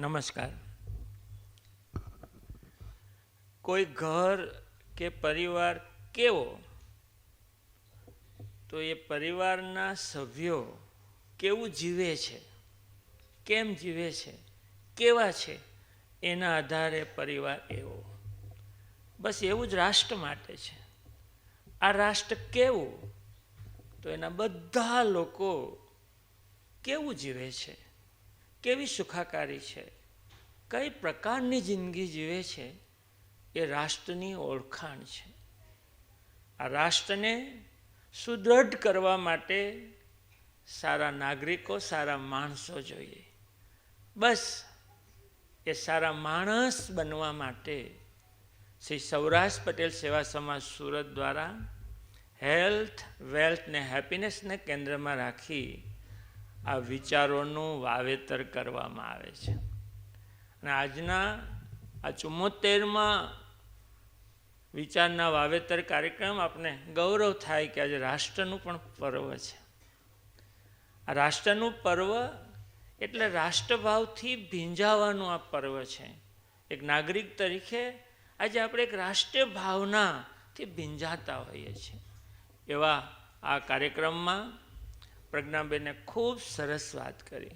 નમસ્કાર. કોઈ ઘર કે પરિવાર કેવો? તો એ પરિવારના સભ્યો કેવું જીવે છે? કેમ જીવે છે? કેવા છે? એના આધારે પરિવાર એવો. બસ એવું જ રાષ્ટ્ર માટે છે. આ રાષ્ટ્ર કેવું? તો એના બધા લોકો કેવું જીવે છે? કેવી સુખાકારી છે? કઈ પ્રકારની જિંદગી જીવે છે? એ રાષ્ટ્રની ઓળખાણ છે. આ રાષ્ટ્રને સુદૃઢ કરવા માટે સારા નાગરિકો, સારા માણસો જોઈએ. બસ, એ સારા માણસ બનવા માટે શ્રી સૌરાષ્ટ્ર પટેલ સેવા સમાજ સુરત દ્વારા હેલ્થ, વેલ્થ ને હેપીનેસને કેન્દ્રમાં રાખી આ વિચારોનું વાવેતર કરવામાં આવે છે. અને આજના આ ચુમ્મોતેરમાં વિચારના વાવેતર કાર્યક્રમ આપણે ગૌરવ થાય કે આજે રાષ્ટ્રનું પણ પર્વ છે. આ રાષ્ટ્રનું પર્વ એટલે રાષ્ટ્રભાવથી ભીંજાવાનું આ પર્વ છે. એક નાગરિક તરીકે આજે આપણે એક રાષ્ટ્રીય ભાવનાથી ભીંજાતા હોઈએ છીએ. એવા આ કાર્યક્રમમાં પ્રજ્ઞાબેને ખૂબ સરસ વાત કરી.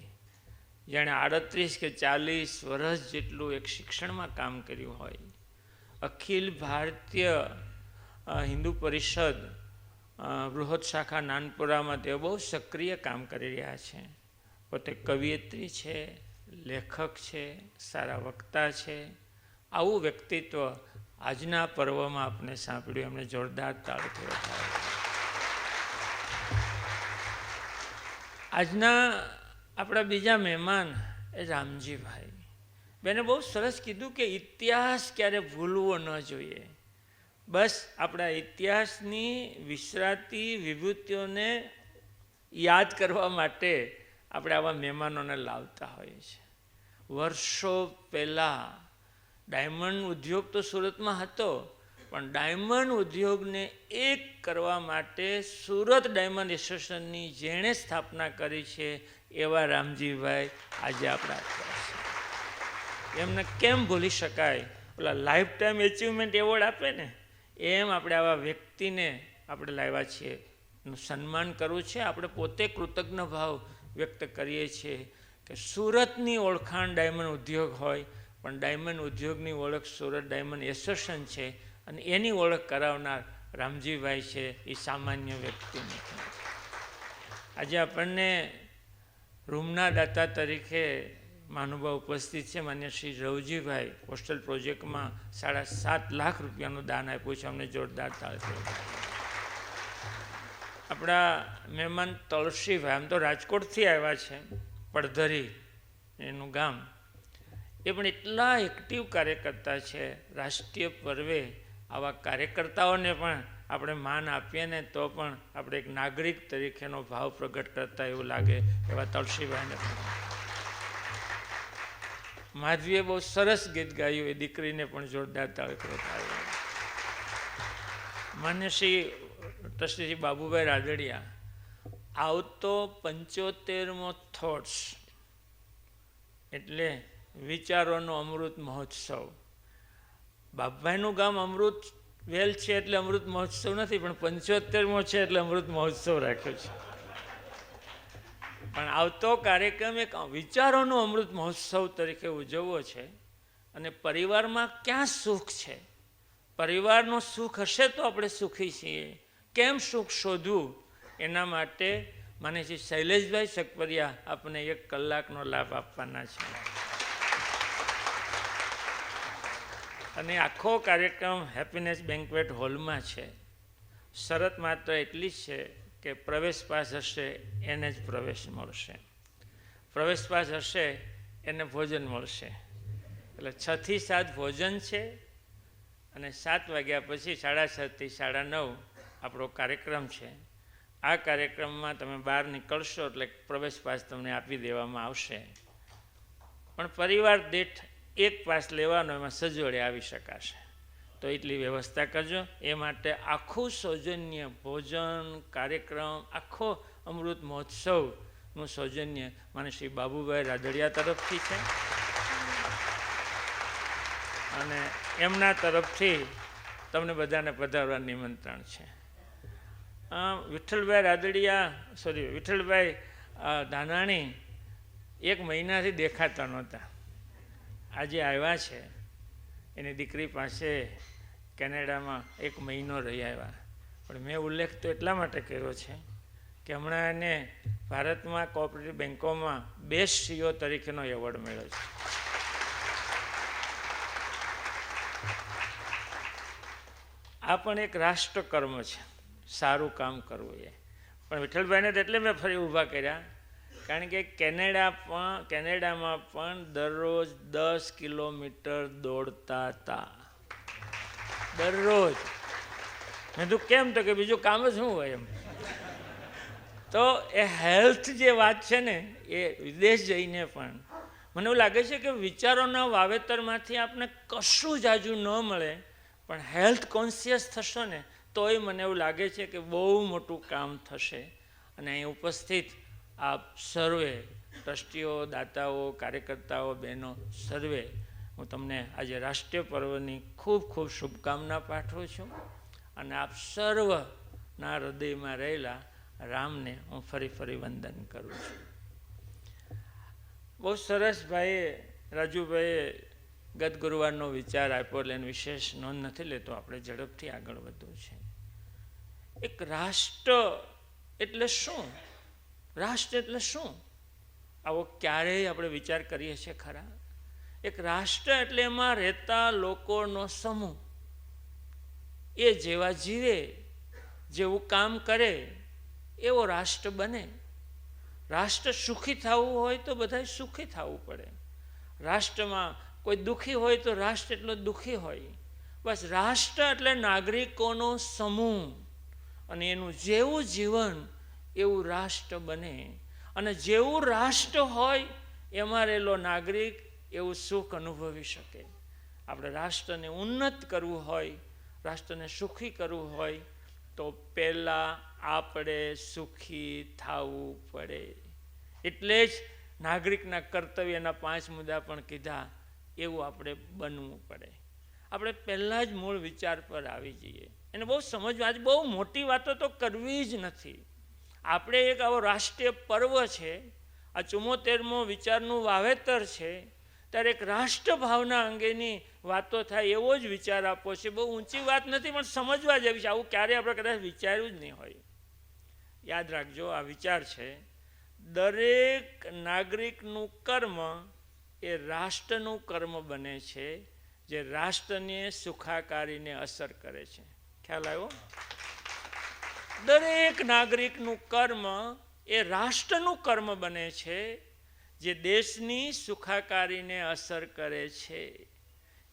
જેણે આડત્રીસ કે ચાલીસ વર્ષ જેટલું એક શિક્ષણમાં કામ કર્યું હોય. અખિલ ભારતીય હિન્દુ પરિષદ બૃહદ શાખા નાનપુરામાં તેઓ બહુ સક્રિય કામ કરી રહ્યા છે. પોતે કવિયત્રી છે, લેખક છે, સારા વક્તા છે. આવું વ્યક્તિત્વ આજના પર્વમાં આપણે સાંભળ્યું. એમને જોરદાર તાળથી વધારે આજના આપણા બીજા મહેમાન એ રામજીભાઈ. બેને બહુ સરસ કીધું કે ઇતિહાસ ક્યારે ભૂલવો ન જોઈએ. બસ આપણા ઇતિહાસની વિસરાતી વિભૂતિઓને યાદ કરવા માટે આપણે આવા મહેમાનોને લાવતા હોઈએ છીએ. વર્ષો પહેલાં ડાયમંડ ઉદ્યોગ તો સુરતમાં હતો પણ ડાયમંડ ઉદ્યોગને એક કરવા માટે સુરત ડાયમંડ એસોસિએશનની જેણે સ્થાપના કરી છે એવા રામજીભાઈ આજે આપણા એમને કેમ ભૂલી શકાય? પેલા લાઈફ ટાઈમ એચિવમેન્ટ એવોર્ડ આપે ને, એમ આપણે આવા વ્યક્તિને આપણે લાવ્યા છીએ. સન્માન કરવું છે. આપણે પોતે કૃતજ્ઞ ભાવ વ્યક્ત કરીએ છીએ કે સુરતની ઓળખાણ ડાયમંડ ઉદ્યોગ હોય, પણ ડાયમંડ ઉદ્યોગની ઓળખ સુરત ડાયમંડ એસોસિએશન છે. અને એની ઓળખ કરાવનાર રામજીભાઈ છે એ સામાન્ય વ્યક્તિ નથી. આજે આપણને રૂમના દાતા તરીકે મહાનુભાવ ઉપસ્થિત છે. માન્ય શ્રી રવજીભાઈ હોસ્ટેલ પ્રોજેક્ટમાં સાડા સાત લાખ રૂપિયાનું દાન આપ્યું છે. અમને જોરદાર તાળથી આપણા મહેમાન તળસીભાઈ આમ તો રાજકોટથી આવ્યા છે, પડધરી એનું ગામ. એ પણ એટલા એક્ટિવ કાર્યકર્તા છે. રાષ્ટ્રીય પર્વે આવા કાર્યકર્તાઓને પણ આપણે માન આપીએ ને તો પણ આપણે એક નાગરિક તરીકેનો ભાવ પ્રગટ કરતા એવું લાગે એવા તળસીભાઈને માધવીએ બહુ સરસ ગીત ગાયું, એ દીકરીને પણ જોરદાર તાળકરો થાય માન્ય શ્રી ટ્રસ્ટી બાબુભાઈ રાદડિયા, આવતો પંચોતેરમો થોટ્સ એટલે વિચારોનો અમૃત મહોત્સવ. બાપભાઈનું ગામ અમૃત વેલ છે એટલે અમૃત મહોત્સવ નથી, પણ પંચોતેરમો છે એટલે અમૃત મહોત્સવ રાખ્યો છે. પણ આવતો કાર્યક્રમ એક વિચારોનો અમૃત મહોત્સવ તરીકે ઉજવવો છે અને પરિવારમાં ક્યાં સુખ છે? પરિવારનો સુખ હશે તો આપણે સુખી છીએ. કેમ સુખ શોધવું? એના માટે મને શૈલેષભાઈ સકપરિયા આપને એક કલાકનો લાભ આપવાના છે. અને આખો કાર્યક્રમ હેપીનેસ બેન્કવેટ હોલમાં છે. શરત માત્ર એટલી જ છે કે પ્રવેશ પાસ હશે, એને જ પ્રવેશ મળશે. પ્રવેશ પાસ હશે, એને ભોજન મળશે. એટલે છથી સાત ભોજન છે અને સાત વાગ્યા પછી સાડા સાતથી સાડા નવ આપણો કાર્યક્રમ છે. આ કાર્યક્રમમાં તમે બહાર નીકળશો એટલે પ્રવેશ પાસ તમને આપી દેવામાં આવશે. પણ પરિવાર દીઠ એક પાસ લેવાનો, એમાં સજોડે આવી શકાશે. તો એટલી વ્યવસ્થા કરજો. એ માટે આખું સૌજન્ય ભોજન, કાર્યક્રમ, આખો અમૃત મહોત્સવનું સૌજન્ય મને શ્રી બાબુભાઈ રાદડિયા તરફથી છે. અને એમના તરફથી તમને બધાને પધારવા નિમંત્રણ છે. વિઠ્ઠલભાઈ રાદડિયા સોરી વિઠ્ઠલભાઈ ધાનાણી એક મહિનાથી દેખાતા નહોતા. આજે આવ્યા છે. એની દીકરી પાસે કેનેડામાં એક મહિનો રહી આવ્યા. પણ મેં ઉલ્લેખ તો એટલા માટે કર્યો છે કે હમણાં એને ભારતમાં કોઓપરેટિવ બેન્કોમાં બેસ્ટ સીઓ તરીકેનો એવોર્ડ મળ્યો છે. આ પણ એક રાષ્ટ્રકર્મ છે. સારું કામ કરવું એ. પણ વિઠ્ઠલભાઈને એટલે મેં ફરી ઊભા કર્યા. કારણ કે કેનેડા પણ કેનેડામાં પણ દરરોજ દસ કિલોમીટર દોડતા હતા દરરોજ. મેં તું કેમ તો કે બીજું કામ જ શું હોય એમ? તો એ હેલ્થ જે વાત છે ને, એ વિદેશ જઈને પણ મને એવું લાગે છે કે વિચારોના વાવેતરમાંથી આપણે કશું જાજુ ન મળે, પણ હેલ્થ કોન્શિયસ થશો ને, તોય મને એવું લાગે છે કે બહુ મોટું કામ થશે. અને અહીં ઉપસ્થિત આપ સર્વે ટ્રસ્ટીઓ, દાતાઓ, કાર્યકર્તાઓ, બહેનો, સર્વે, હું તમને આજે રાષ્ટ્રીય પર્વની ખૂબ ખૂબ શુભકામના પાઠવું છું અને આપ સર્વના હૃદયમાં રહેલા રામને હું ફરી ફરી વંદન કરું છું. બહુ સરસ ભાઈએ, રાજુભાઈએ ગત ગુરુવારનો વિચાર આપ્યો એટલે એની વિશેષ નોંધ નથી લેતો, આપણે ઝડપથી આગળ વધવું છે. એક રાષ્ટ્ર એટલે શું? રાષ્ટ્ર એટલે શું? આવો ક્યારેય આપણે વિચાર કરીએ છીએ ખરા. એક રાષ્ટ્ર એટલે એમાં રહેતા લોકોનો સમૂહ. એ જેવા જીવે, જેવું કામ કરે, એવો રાષ્ટ્ર બને. રાષ્ટ્ર સુખી થવું હોય તો બધાય સુખી થવું પડે. રાષ્ટ્રમાં કોઈ દુઃખી હોય તો રાષ્ટ્ર એટલો દુઃખી હોય. બસ રાષ્ટ્ર એટલે નાગરિકોનો સમૂહ. અને એનું જેવું જીવન એવું રાષ્ટ્ર બને. અને જેવું રાષ્ટ્ર હોય એમાં રહેલો નાગરિક એવું સુખ અનુભવી શકે. આપણે રાષ્ટ્રને ઉન્નત કરવું હોય, રાષ્ટ્રને સુખી કરવું હોય, તો પહેલાં આપણે સુખી થવું પડે. એટલે જ નાગરિકના કર્તવ્યના પાંચ મુદ્દા પણ કીધા, એવું આપણે બનવું પડે. આપણે પહેલાં જ મૂળ વિચાર પર આવી જઈએ. એને બહુ સમજવા બહુ મોટી વાતો તો કરવી જ નથી. આપણે એક આવો રાષ્ટ્રીય પર્વ છે. આ ચુમ્મોતેરમો વિચારનું વાવેતર છે. ત્યારે એક રાષ્ટ્ર ભાવના અંગેની વાતો થાય એવો જ વિચાર આપવો છે. બહુ ઊંચી વાત નથી, પણ સમજવા જેવી છે. આવું ક્યારેય આપણે કદાચ વિચાર્યું જ નહીં હોય. યાદ રાખજો, આ વિચાર છે. દરેક નાગરિકનું કર્મ એ રાષ્ટ્રનું કર્મ બને છે, જે રાષ્ટ્રને સુખાકારીને અસર કરે છે. ખ્યાલ આવ્યો? દરેક નાગરિકનું કર્મ એ રાષ્ટ્રનું કર્મ બને છે, જે દેશની સુખાકારીને અસર કરે છે.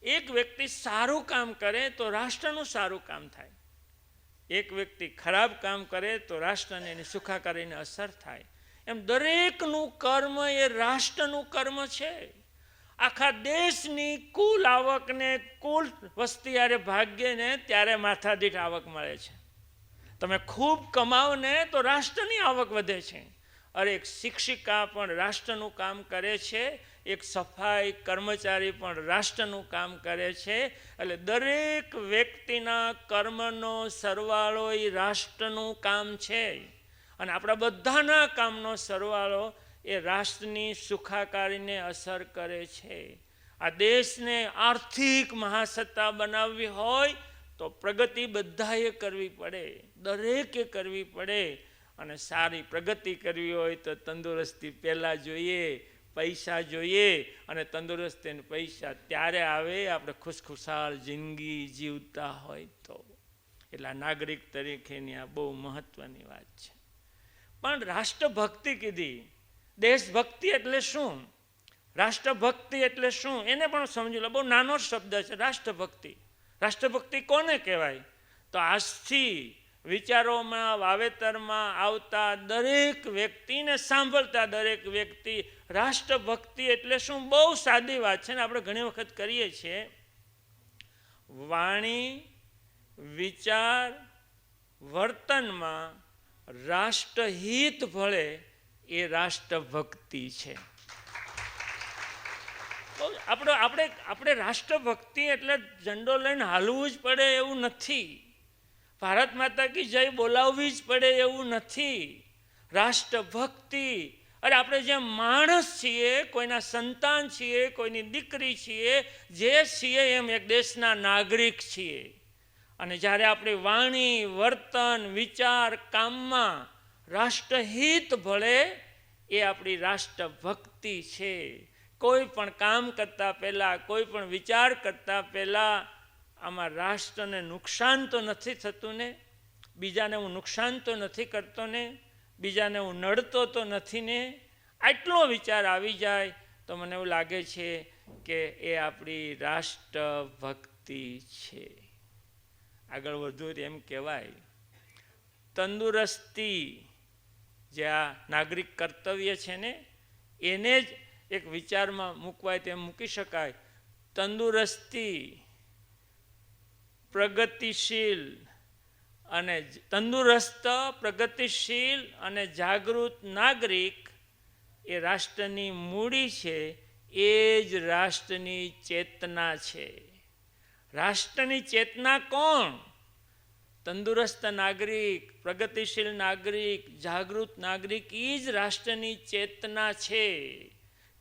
એક વ્યક્તિ સારું કામ કરે તો રાષ્ટ્રનું સારું કામ થાય. એક વ્યક્તિ ખરાબ કામ કરે તો રાષ્ટ્રને એની સુખાકારીને અસર થાય. એમ દરેકનું કર્મ એ રાષ્ટ્રનું કર્મ છે. આખા દેશની કુલ આવકને, કુલ વસ્તી યારે ભાગ્યે ને ત્યારે માથાદીઠ આવક મળે છે. તમે ખૂબ કમાવને તો રાષ્ટ્રની આવક વધે છે. અરે એક શિક્ષિકા પણ રાષ્ટ્રનું કામ કરે છે, એક સફાઈ કર્મચારી પણ રાષ્ટ્રનું કામ કરે છે, એટલે દરેક વ્યક્તિના કર્મનો સરવાળો એ રાષ્ટ્રનું કામ છે. અને આપણા બધાના કામનો સરવાળો એ રાષ્ટ્રની સુખાકારીને અસર કરે છે. આ દેશને આર્થિક મહાસત્તા બનાવવી હોય તો પ્રગતિ બધાએ કરવી પડે, દરેકે કરવી પડે. અને સારી પ્રગતિ કરવી હોય તો તંદુરસ્તી પહેલાં જોઈએ, પૈસા જોઈએ. અને તંદુરસ્તી પૈસા ત્યારે આવે આપણે ખુશખુશાલ જિંદગી જીવતા હોય તો. એટલે નાગરિક તરીકેની આ બહુ મહત્ત્વની વાત છે. પણ રાષ્ટ્રભક્તિ કીધી. દેશભક્તિ એટલે શું? રાષ્ટ્રભક્તિ એટલે શું? એને પણ સમજી લો. બહુ નાનો શબ્દ છે, રાષ્ટ્રભક્તિ. રાષ્ટ્રભક્તિ કોને કહેવાય? તો આજથી વિચારોમાં, વાવેતરમાં આવતા દરેક વ્યક્તિને સાંભળતા દરેક વ્યક્તિ રાષ્ટ્રભક્તિ એટલે શું? બહુ સાદી વાત છે ને આપણે ઘણી વખત કરીએ છીએ. વાણી, વિચાર, વર્તનમાં રાષ્ટ્રહિત ભળે એ રાષ્ટ્રભક્તિ છે. આપણે આપણે આપણે રાષ્ટ્રભક્તિ એટલે ઝંડો લઈને હાલવું જ પડે એવું નથી. ભારત માતા કી જય બોલાવવી જ પડે એવું નથી. રાષ્ટ્રભક્તિ. અરે આપણે જે માણસ છીએ, કોઈના સંતાન છીએ, કોઈની દીકરી છીએ, જે છીએ એમ એક દેશના નાગરિક છીએ. અને જ્યારે આપણી વાણી, વર્તન, વિચાર, કામમાં રાષ્ટ્રહિત ભળે, એ આપણી રાષ્ટ્રભક્તિ છે. કોઈ પણ કામ કરતાં પહેલાં, કોઈ પણ વિચાર કરતાં પહેલાં આમાં રાષ્ટ્રને નુકસાન તો નથી થતું ને, બીજાને હું નુકસાન તો નથી કરતો ને, બીજાને હું નડતો તો નથી ને, આટલો વિચાર આવી જાય તો મને એવું લાગે છે કે એ આપણી રાષ્ટ્રભક્તિ છે. આગળ વધુ એમ કહેવાય. તંદુરસ્તી જે આ નાગરિક કર્તવ્ય છે ને, એને જ એક વિચારમાં મૂકવાય તેમ મૂકી શકાય. તંદુરસ્તી, પ્રગતિશીલ અને તંદુરસ્ત, પ્રગતિશીલ અને જાગૃત નાગરિક એ રાષ્ટ્રની મૂડી છે, એ જ રાષ્ટ્રની ચેતના છે. રાષ્ટ્રની ચેતના કોણ? તંદુરસ્ત નાગરિક, પ્રગતિશીલ નાગરિક, જાગૃત નાગરિક એ જ રાષ્ટ્રની ચેતના છે.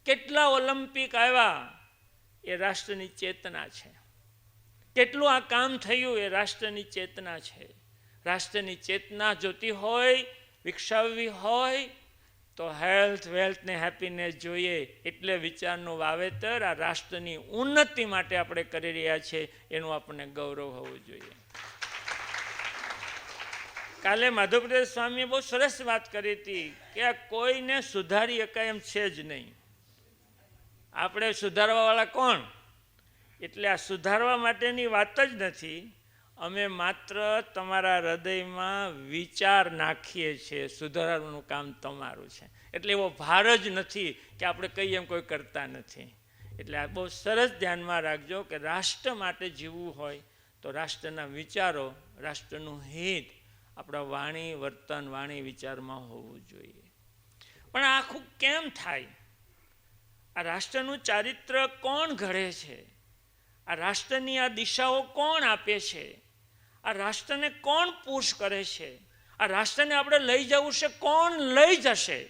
કેટલા ઓલિમ્પિક આવ્યા એ રાષ્ટ્રની ચેતના છે. કેટલું આ કામ થયું એ રાષ્ટ્રની ચેતના છે. રાષ્ટ્રની ચેતના જોતી હોય, વિકસાવવી હોય, તો હેલ્થ, વેલ્થ ને હેપીનેસ જોઈએ એટલે વિચારનું વાવેતર આ રાષ્ટ્રની ઉન્નતિ માટે આપણે કરી રહ્યા છીએ એનું આપણને ગૌરવ હોવું જોઈએ. કાલે માધવપ્રદેશ સ્વામીએ બહુ સરસ વાત કરી હતી કે આ કોઈને સુધારી શકાય એમ છે જ નહીં. આપણે સુધારવાવાળા કોણ? એટલે આ સુધારવા માટેની વાત જ નથી. અમે માત્ર તમારા હૃદયમાં વિચાર નાખીએ છીએ, સુધારવાનું કામ તમારું છે. એટલે એવો ભાર જ નથી કે આપણે કહીએ એમ કોઈ કરતા નથી. એટલે આ બહુ સરસ ધ્યાનમાં રાખજો કે રાષ્ટ્ર માટે જીવવું હોય તો રાષ્ટ્રના વિચારો, રાષ્ટ્રનું હિત, આપણા વાણી, વર્તન, વાણી વિચારમાં હોવું જોઈએ. પણ આખું કેમ થાય? આ રાષ્ટ્રનું ચારિત્ર કોણ ઘડે છે? આ રાષ્ટ્રની આ દિશાઓ કોણ આપે છે? આ રાષ્ટ્રને કોણ પુશ કરે છે? આ રાષ્ટ્રને આપણે લઈ જવું છે? કોણ લઈ જશે?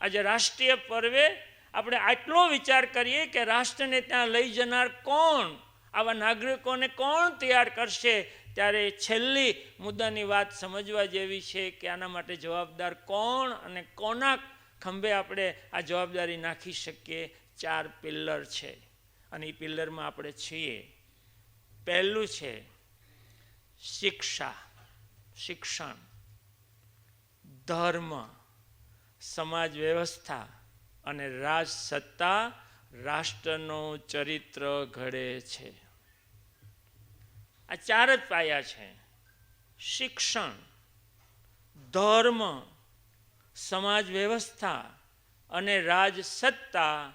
આજે રાષ્ટ્રીય પર્વે આપણે આટલો વિચાર કરીએ કે રાષ્ટ્રને ત્યાં લઈ જનાર કોણ? આવા નાગરિકોને કોણ તૈયાર કરશે? ત્યારે છેલ્લી મુદ્દાની વાત સમજવા જેવી છે કે આના માટે જવાબદાર કોણ અને કોના ખંભે આપણે આ જવાબદારી નાખી શકીએ? ચાર પિલ્લર છે. અને એ પિલ્લરમાં આપણે છીએ. પહેલું છે શિક્ષા, શિક્ષણ, ધર્મ, સમાજ વ્યવસ્થા અને રાજ સત્તા રાષ્ટ્રનું ચરિત્ર ઘડે છે. આ ચાર જ પાયા છે. શિક્ષણ, ધર્મ, સમાજ વ્યવસ્થા અને રાજ સત્તા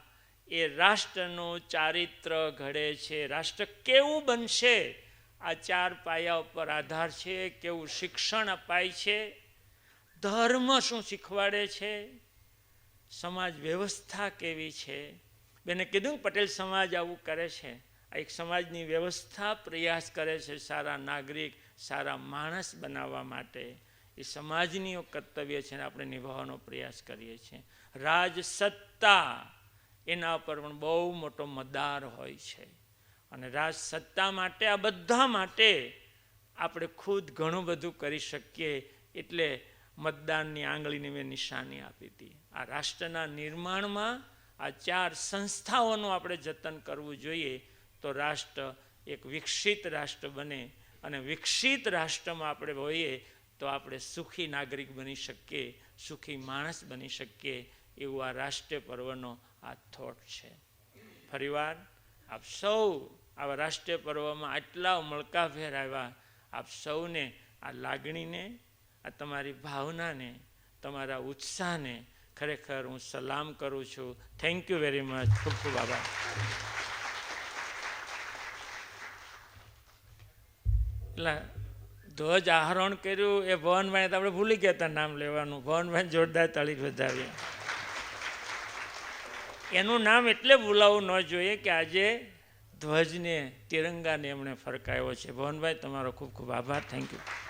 એ રાષ્ટ્રનું ચારિત્ર ઘડે છે. રાષ્ટ્ર કેવું બનશે? આ ચાર પાયા ઉપર આધાર છે. કેવું શિક્ષણ અપાય છે? ધર્મ શું શીખવાડે છે? સમાજ વ્યવસ્થા કેવી છે? બેને કીધું પટેલ, સમાજ આવું કરે છે. આ એક સમાજની વ્યવસ્થા પ્રયાસ કરે છે સારા નાગરિક, સારા માણસ બનાવવા માટે. એ સમાજની કર્તવ્ય છે ને આપણે નિભાવવાનો પ્રયાસ કરીએ છીએ. રાજ સત્તા એના પર પણ બહુ મોટો મદાર હોય છે. અને રાજ સત્તા માટે, આ બધા માટે આપણે ખુદ ઘણું બધું કરી શકીએ એટલે મતદાનની આંગળીની મેં નિશાની આપી હતી. આ રાષ્ટ્રના નિર્માણમાં આ ચાર સંસ્થાઓનું આપણે જતન કરવું જોઈએ તો રાષ્ટ્ર એક વિકસિત રાષ્ટ્ર બને અને વિકસિત રાષ્ટ્રમાં આપણે હોઈએ તો આપણે સુખી નાગરિક બની શકીએ, સુખી માણસ બની શકીએ એવું આ રાષ્ટ્રીય પર્વનો આ થોટ છે. ફરીવાર, આપ સૌ આવા રાષ્ટ્રીય પર્વમાં આટલા ઉમળકાભેર આવ્યા આપ સૌને આ લાગણીને, આ તમારી ભાવનાને, તમારા ઉત્સાહને ખરેખર હું સલામ કરું છું. થેન્ક યુ વેરી મચ ખૂબ ખૂબ આભાર. એટલે ધ્વજ આહરણ કર્યું એ ભવનભાઈ તો આપણે ભૂલી ગયા હતા નામ લેવાનું. ભવનભાઈ જોરદાર તાળી વધાવ્યા એનું નામ એટલે બોલાવવું ન જોઈએ કે આજે ધ્વજને, તિરંગાને એમણે ફરકાવ્યો છે. ભવનભાઈ, તમારો ખૂબ ખૂબ આભાર. Thank you